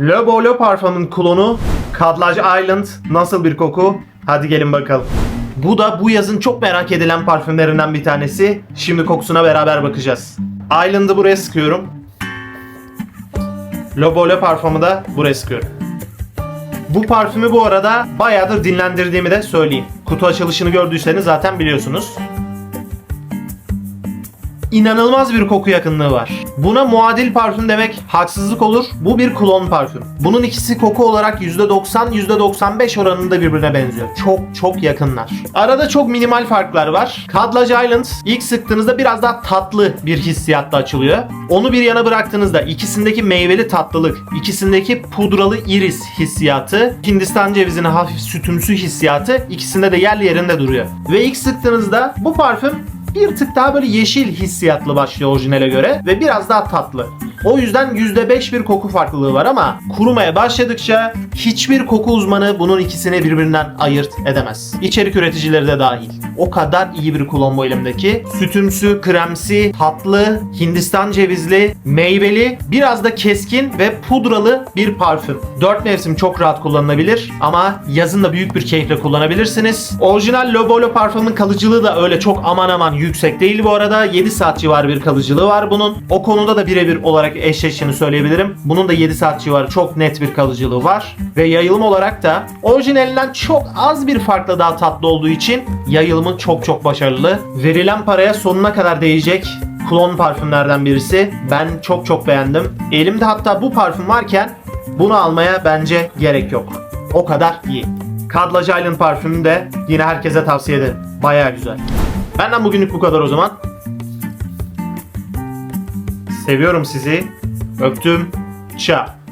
Le Beau parfümün klonu Cadlage Island nasıl bir koku? Hadi gelin bakalım. Bu da bu yazın çok merak edilen parfümlerinden bir tanesi. Şimdi kokusuna beraber bakacağız. Island'ı buraya sıkıyorum. Le Beau parfümü de buraya sıkıyorum. Bu parfümü bu arada bayağıdır dinlendirdiğimi de söyleyeyim. Kutu açılışını gördüyseniz zaten biliyorsunuz. İnanılmaz bir koku yakınlığı var. Buna muadil parfüm demek haksızlık olur. Bu bir klon parfüm. Bunun ikisi koku olarak %90 %95 oranında birbirine benziyor. Çok çok yakınlar. Arada çok minimal farklar var. Cadlage Island ilk sıktığınızda biraz daha tatlı bir hissiyatla açılıyor. Onu bir yana bıraktığınızda ikisindeki meyveli tatlılık, ikisindeki pudralı iris hissiyatı, Hindistan cevizinin hafif sütümsü hissiyatı ikisinde de yerli yerinde duruyor. Ve ilk sıktığınızda bu parfüm bir tık daha böyle yeşil hissiyatlı başlıyor orijinale göre ve biraz daha tatlı. O yüzden %5 bir koku farklılığı var ama kurumaya başladıkça hiçbir koku uzmanı bunun ikisini birbirinden ayırt edemez. İçerik üreticileri de dahil. O kadar iyi bir klon bu elimdeki. Sütümsü, kremsi, tatlı, Hindistan cevizli, meyveli, biraz da keskin ve pudralı bir parfüm. 4 mevsim çok rahat kullanılabilir ama yazın da büyük bir keyifle kullanabilirsiniz. Orijinal Lobolo parfümün kalıcılığı da öyle çok aman aman yüksek değil bu arada. 7 saat civarı bir kalıcılığı var bunun. O konuda da birebir olarak eşleştiğini söyleyebilirim. Bunun da 7 saat civarı çok net bir kalıcılığı var. Ve yayılım olarak da orijinalinden çok az bir farkla daha tatlı olduğu için yayılımı çok çok başarılı. Verilen paraya sonuna kadar değecek klon parfümlerden birisi. Ben çok çok beğendim. Elimde hatta bu parfüm varken bunu almaya bence gerek yok. O kadar iyi. Cadlage Island parfümünü de yine herkese tavsiye ederim. Baya güzel. Benden bugünlük bu kadar o zaman. Seviyorum sizi. Öptüm. Ciao.